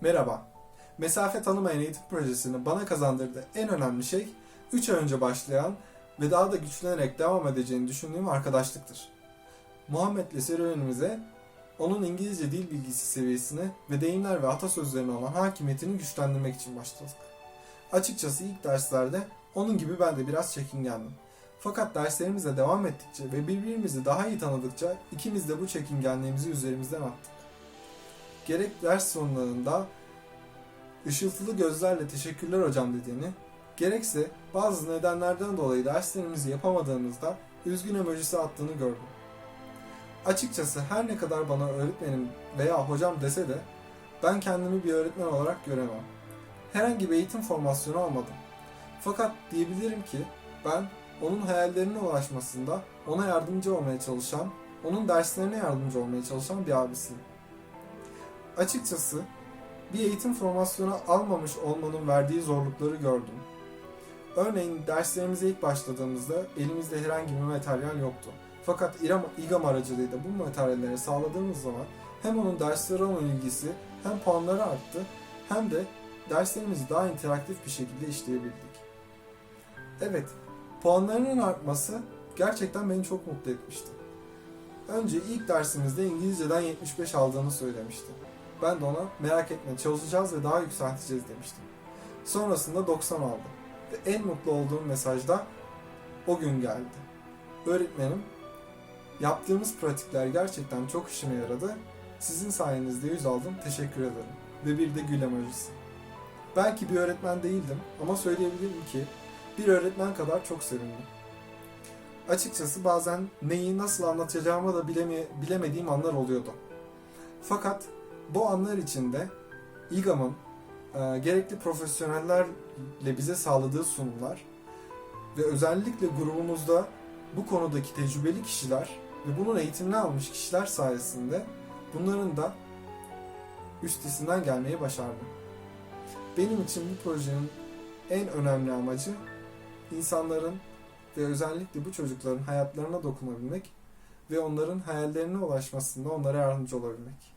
Merhaba. Mesafe tanımayan eğitim projesinin bana kazandırdığı en önemli şey 3 ay önce başlayan ve daha da güçlenerek devam edeceğini düşündüğüm arkadaşlıktır. Muhammed'le serüvenimize onun İngilizce dil bilgisi seviyesini ve deyimler ve atasözlerine olan hakimiyetini güçlendirmek için başladık. Açıkçası ilk derslerde onun gibi ben de biraz çekingendim. Fakat derslerimize devam ettikçe ve birbirimizi daha iyi tanıdıkça ikimiz de bu çekingenliğimizi üzerimizden attık. Gerek ders sonlarında ışıltılı gözlerle teşekkürler hocam dediğini, gerekse bazı nedenlerden dolayı derslerimizi yapamadığımızda üzgün emojisi attığını gördüm. Açıkçası her ne kadar bana öğretmenim veya hocam dese de ben kendimi bir öğretmen olarak göremem. Herhangi bir eğitim formasyonu almadım. Fakat diyebilirim ki ben onun hayallerine ulaşmasında ona yardımcı olmaya çalışan, onun derslerine yardımcı olmaya çalışan bir abisiyim. Açıkçası bir eğitim formasyonu almamış olmanın verdiği zorlukları gördüm. Örneğin derslerimize ilk başladığımızda elimizde herhangi bir materyal yoktu. Fakat İRAM, İGAM aracılığıyla bu materyalleri sağladığımız zaman hem onun derslere olan ilgisi hem puanları arttı hem de derslerimizi daha interaktif bir şekilde işleyebildik. Evet, puanlarının artması gerçekten beni çok mutlu etmişti. Önce ilk dersimizde İngilizceden 75 aldığını söylemişti. Ben de ona merak etme çalışacağız ve daha yükselteceğiz demiştim. Sonrasında 90 aldı. Ve en mutlu olduğum mesajda o gün geldi. Öğretmenim, yaptığımız pratikler gerçekten çok işime yaradı. Sizin sayenizde 100 aldım, teşekkür ederim. Ve bir de gül emojisi. Belki bir öğretmen değildim ama söyleyebilirim ki bir öğretmen kadar çok sevindim. Açıkçası bazen neyi nasıl anlatacağımı da bileme, bilemediğim anlar oluyordu. Fakat bu anlar içinde İGAM'ın e, gerekli profesyonellerle bize sağladığı sunumlar ve özellikle grubumuzda bu konudaki tecrübeli kişiler ve bunun eğitimini almış kişiler sayesinde bunların da üstesinden gelmeyi başardım. Benim için bu projenin en önemli amacı insanların ve özellikle bu çocukların hayatlarına dokunabilmek ve onların hayallerine ulaşmasında onlara yardımcı olabilmek.